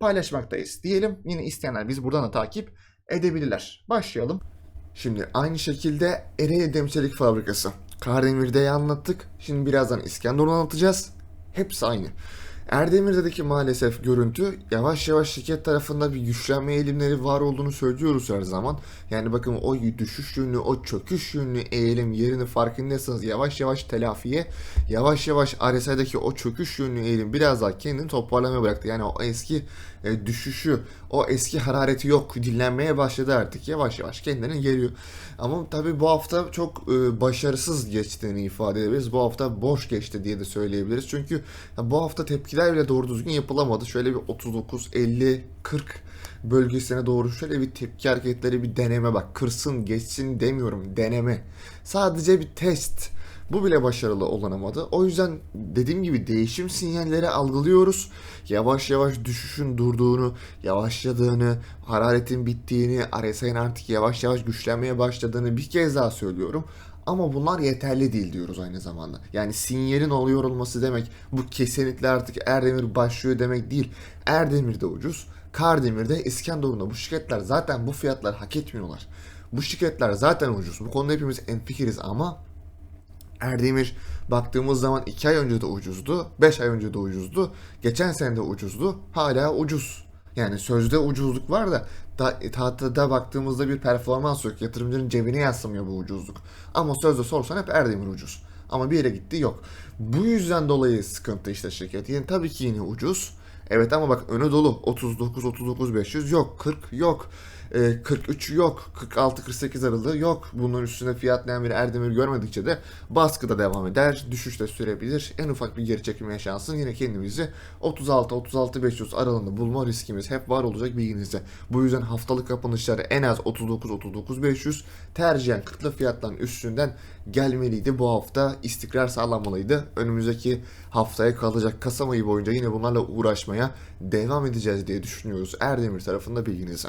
paylaşmaktayız diyelim. Yine isteyenler biz buradan da takip edebilirler. Başlayalım. Şimdi aynı şekilde Ereğli Demçelik Fabrikası. Kardemir'de anlattık. Şimdi birazdan İskenderun'u anlatacağız. Hepsi aynı. Erdemir'deki maalesef görüntü yavaş yavaş şirket tarafında bir güçlenme eğilimleri var olduğunu söylüyoruz her zaman. Yani bakın o düşüş yönlü, o çöküş yönlü eğilim yerini farkındaysanız yavaş yavaş telafiye, yavaş yavaş RSI'deki o çöküş yönlü eğilim biraz daha kendini toparlamaya bıraktı. Yani o eski e, düşüşü, o eski harareti yok, dinlenmeye başladı artık. Yavaş yavaş kendini geliyor. Ama tabii bu hafta çok e, başarısız geçtiğini ifade edebiliriz. Bu hafta boş geçti diye de söyleyebiliriz. Çünkü bu hafta tepkiler bile doğru düzgün yapılamadı. Şöyle bir 39, 50, 40 bölgesine doğru şöyle bir tepki hareketleri bir deneme bak. Kırsın, geçsin demiyorum. Deneme. Sadece bir test. Bu bile başarılı olanamadı. O yüzden dediğim gibi değişim sinyalleri algılıyoruz. Yavaş yavaş düşüşün durduğunu, yavaşladığını, hararetin bittiğini, RSI'nin artık yavaş yavaş güçlenmeye başladığını bir kez daha söylüyorum. Ama bunlar yeterli değil diyoruz aynı zamanda. Yani sinyalin oluyor olması demek bu kesinlikle artık Erdemir başlıyor demek değil. Erdemir'de ucuz, Kardemir'de, İskenderun'da bu şirketler zaten bu fiyatlar hak etmiyorlar. Bu şirketler zaten ucuz. Bu konuda hepimiz enfikiriz ama Erdemir baktığımız zaman 2 ay önce de ucuzdu, 5 ay önce de ucuzdu, geçen sene de ucuzdu, hala ucuz. Yani sözde ucuzluk var da tahtada baktığımızda bir performans yok. Yatırımcının cebine yansımıyor bu ucuzluk. Ama sözde sorsan hep Erdemir ucuz. Ama bir yere gitti yok. Bu yüzden dolayı sıkıntı işte şirket. Yani tabii ki yine ucuz. Evet ama bak önü dolu. 39, 39, 500 yok. 40 yok. 43 yok. 46-48 aralığı yok. Bunların üstüne fiyatlayan bir Erdemir görmedikçe de baskıda devam eder. Düşüş de sürebilir. En ufak bir geri çekim yaşansın. Yine kendimizi 36-36-500 aralığında bulma riskimiz hep var olacak bilginizde. Bu yüzden haftalık kapanışları en az 39-39-500 tercihen kıtlı fiyatların üstünden gelmeliydi. Bu hafta istikrar sağlanmalıydı. Önümüzdeki haftaya kalacak Kasım ayı boyunca yine bunlarla uğraşmaya devam edeceğiz diye düşünüyoruz. Erdemir tarafında bilginize.